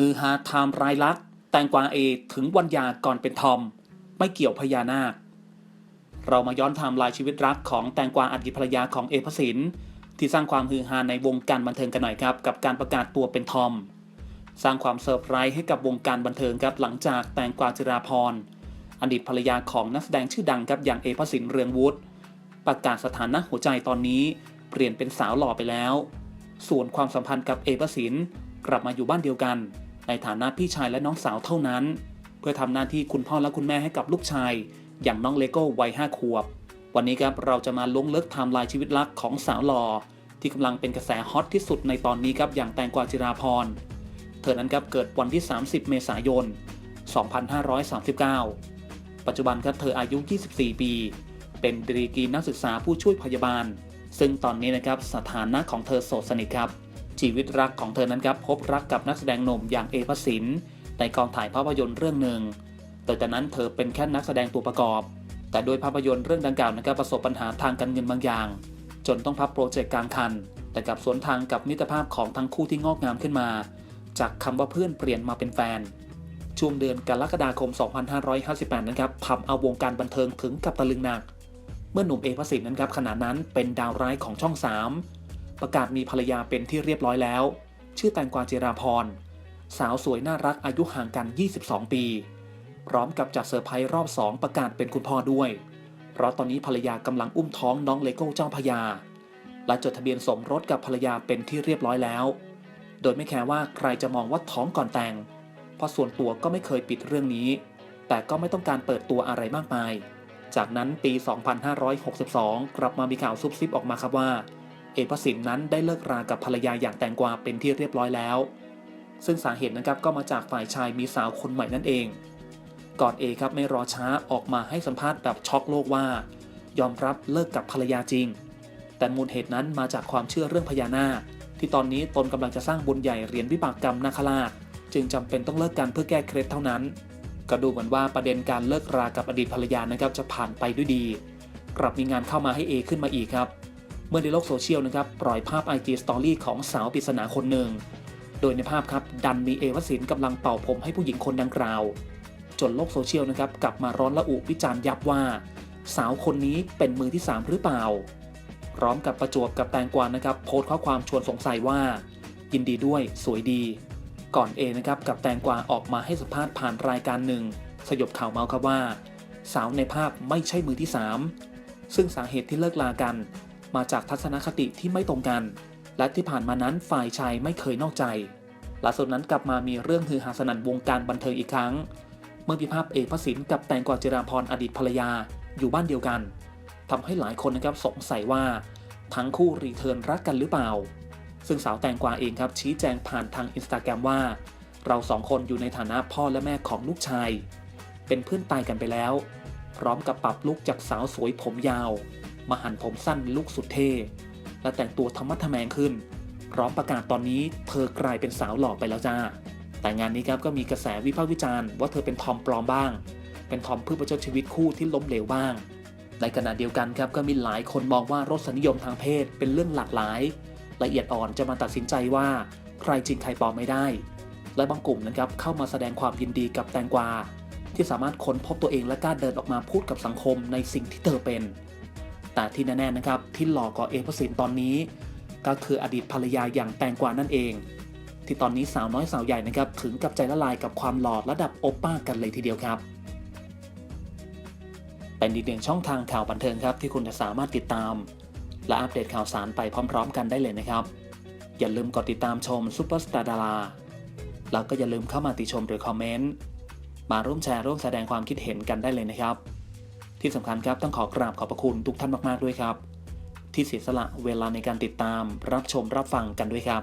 ฮือฮาไทม์รายลักษ์แตงกวาเอถึงวันยาก่อนเป็นทอม ไม่เกี่ยวพญานาค เรามาย้อนไทม์ไลน์ชีวิตรักของแตงกวาอดีตภรรยาของเอพสินที่สร้างความฮือฮาในวงการบันเทิงกันหน่อยครับ กับการประกาศตัวเป็นทอม สร้างความเซอร์ไพรส์ให้กับวงการบันเทิงครับหลังจากแตงกวาจิราพรอดีตภรรยาของนักแสดงชื่อดังครับอย่างเอพสินเรืองวุฒิประกาศสถานะหัวใจตอนนี้ เปลี่ยนเป็นสาวหล่อไปแล้ว ส่วนความสัมพันธ์กับเอพสินกลับมาอยู่บ้านเดียวกัน ในฐานะพี่ชายและน้องสาวเท่านั้น เพื่อทำหน้าที่คุณพ่อและคุณแม่ให้กับลูกชาย อย่างน้องเลโก้วัยห้าขวบ วันนี้ครับเราจะมาลงเลึกไทม์ไลน์ชีวิตรักของสาวหล่อที่กำลังเป็นกระแสฮอตที่สุดในตอนนี้ครับอย่างแตงกวาจิราพรเธอนั้นครับเกิดวันที่ 30 เมษายน 2539 ปัจจุบันครับเธออายุ 24 ปี เป็นดีกรีนักศึกษาผู้ช่วยพยาบาล ซึ่งตอนนี้นะครับสถานะของเธอโสดสนิทครับ ชีวิตรักของเธอนั้นครับพบรักกับนักแสดงหนุ่มอย่างเอพสินในกองถ่ายภาพยนตร์เรื่องหนึ่งแต่จากนั้นเธอเป็นแค่นักแสดงตัวประกอบ แต่โดยภาพยนตร์เรื่องดังกล่าวนะครับประสบปัญหาทางการเงินบางอย่าง จนต้องพับโปรเจกต์กลางคัน แต่กับสวนทางกับมิตรภาพของทั้งคู่ที่งอกงามขึ้นมา จากคำว่าเพื่อนเปลี่ยนมาเป็นแฟน ช่วงเดือนกรกฎาคม 2558 นะครับทำเอาวงการบันเทิงถึงกับตะลึงหนัก เมื่อหนุ่มเอพสินนั้นครับขณะนั้นเป็นดาวร้ายของช่อง 3 ประกาศมีภรรยาเป็นที่เรียบร้อยแล้ว ชื่อแตงกวาเจราพร สาวสวยน่ารักอายุห่างกัน 22 ปี พร้อมกับจัดเซอร์ไพรส์รอบ 2 ประกาศเป็นคุณพ่อด้วย เพราะตอนนี้ภรรยากำลังอุ้มท้องน้องเลโก้เจ้าพญาและจดทะเบียนสมรสกับภรรยาเป็นที่เรียบร้อยแล้ว โดยไม่แคร์ว่าใครจะมองว่าท้องก่อนแต่ง เพราะส่วนตัวก็ไม่เคยปิดเรื่องนี้ แต่ก็ไม่ต้องการเปิดตัวอะไรมากมาย จากนั้นปี 2562 กลับมามีข่าวซุบซิบออกมาครับว่า เอพสินนั้นได้เลิกรากับภรรยาอย่างแตงกวาเป็นที่เรียบร้อยแล้ว ซึ่งสาเหตุนะครับก็มาจากฝ่ายชายมีสาวคนใหม่นั่นเอง ก่อนเอครับไม่รอช้าออกมาให้สัมภาษณ์แบบช็อกโลกว่า ยอมรับเลิกกับภรรยาจริง แต่มูลเหตุนั้นมาจากความเชื่อเรื่องพญานาคที่ตอนนี้ตนกำลังจะสร้างบุญใหญ่เหรียญวิบากกรรมนาคราชจึงจำเป็นต้องเลิกกันเพื่อแก้เคล็ดเท่านั้น ก็ดูเหมือนว่าประเด็นการเลิกรากับอดีตภรรยานะครับจะผ่านไปด้วยดี กลับมีงานเข้ามาให้เอขึ้นมาอีกครับ เมื่อในโลกโซเชียลนะครับปล่อยภาพ IG Story ของสาวปริศนาคนหนึ่ง โดยในภาพครับดันมีเอวสินกำลังเป่าผมให้ผู้หญิงคนดังกล่าว จนโลกโซเชียลนะครับกลับมาร้อนระอุวิจารณ์ยับว่า สาวคนนี้เป็นมือที่ 3 หรือเปล่า พร้อมกับประจวบกับแตงกวานะครับโพสต์ข้อความชวนสงสัยว่า ยินดีด้วยสวยดี ก่อนเอนะครับกับแตงกวาออกมาให้สัมภาษณ์ผ่านรายการหนึ่ง สยบข่าวเมาส์ครับว่า สาวในภาพไม่ใช่มือที่ 3 ซึ่งสาเหตุที่เลิกลากัน มาจากทัศนคติที่ไม่ตรงกัน และที่ผ่านมานั้นฝ่ายชายไม่เคยนอกใจล่าสุดนั้นกลับมามีเรื่องฮือฮาสนั่นวงการบันเทิงอีกครั้ง เมื่อมีภาพเอกพระสินกับแตงกวาจิราพรอดีตภรรยาอยู่บ้านเดียวกันทำให้หลายคนนะครับสงสัยว่าทั้งคู่รีเทิร์นรักกันหรือเปล่า ซึ่งสาวแตงกวาเองครับชี้แจงผ่านทางอินสตาแกรมว่า เราสองคนอยู่ในฐานะพ่อและแม่ของลูกชาย เป็นเพื่อนตายกันไปแล้ว พร้อมกับปรับลุกจากสาวสวยผมยาว มาหันผมสั้นลุกสุดเท่และแต่งตัวธรรมะทแมงขึ้น พร้อมประกาศตอนนี้เธอกลายเป็นสาวหล่อไปแล้วจ้า แต่งานนี้ครับก็มีกระแสวิพากษ์วิจารณ์ว่าเธอเป็นทอมปลอมบ้าง เป็นทอมเพื่อประชดชีวิตคู่ที่ล้มเหลวบ้าง ในขณะเดียวกันครับก็มีหลายคนมองว่ารสนิยมทางเพศเป็นเรื่องหลากหลาย ละเอียดอ่อนจะมาตัดสินใจว่าใครจริงใครปลอมไม่ได้ และบางกลุ่มนะครับเข้ามาแสดงความยินดีกับแตงกวาที่สามารถค้นพบตัวเองและกล้าเดินออกมาพูดกับสังคมในสิ่งที่เธอเป็น แต่ที่แน่ๆนะครับที่หลอกกว่าเอพสินตอนนี้ ก็คืออดีตภรรยาอย่างแตงกวานั่นเอง ที่ตอนนี้สาวน้อยสาวใหญ่นะครับถึงกับใจละลายกับความหล่อระดับโอป้ากันเลยทีเดียวครับ เป็นอีกหนึ่งช่องทางข่าวบันเทิงครับที่คุณจะสามารถติดตาม และอัปเดตข่าวสารไปพร้อม ๆ กันได้เลยนะครับ อย่าลืมกดติดตามชมซูเปอร์สตาร์ดาราแล้วก็อย่าลืมเข้ามาติชมหรือคอมเมนต์มาร่วมแชร์ร่วมแสดงความคิดเห็นกันได้เลยนะครับ ที่สำคัญครับต้องขอกราบขอบพระคุณทุกท่านมากๆด้วยครับ ที่เสียสละเวลาในการติดตามรับชมรับฟังกันด้วยครับ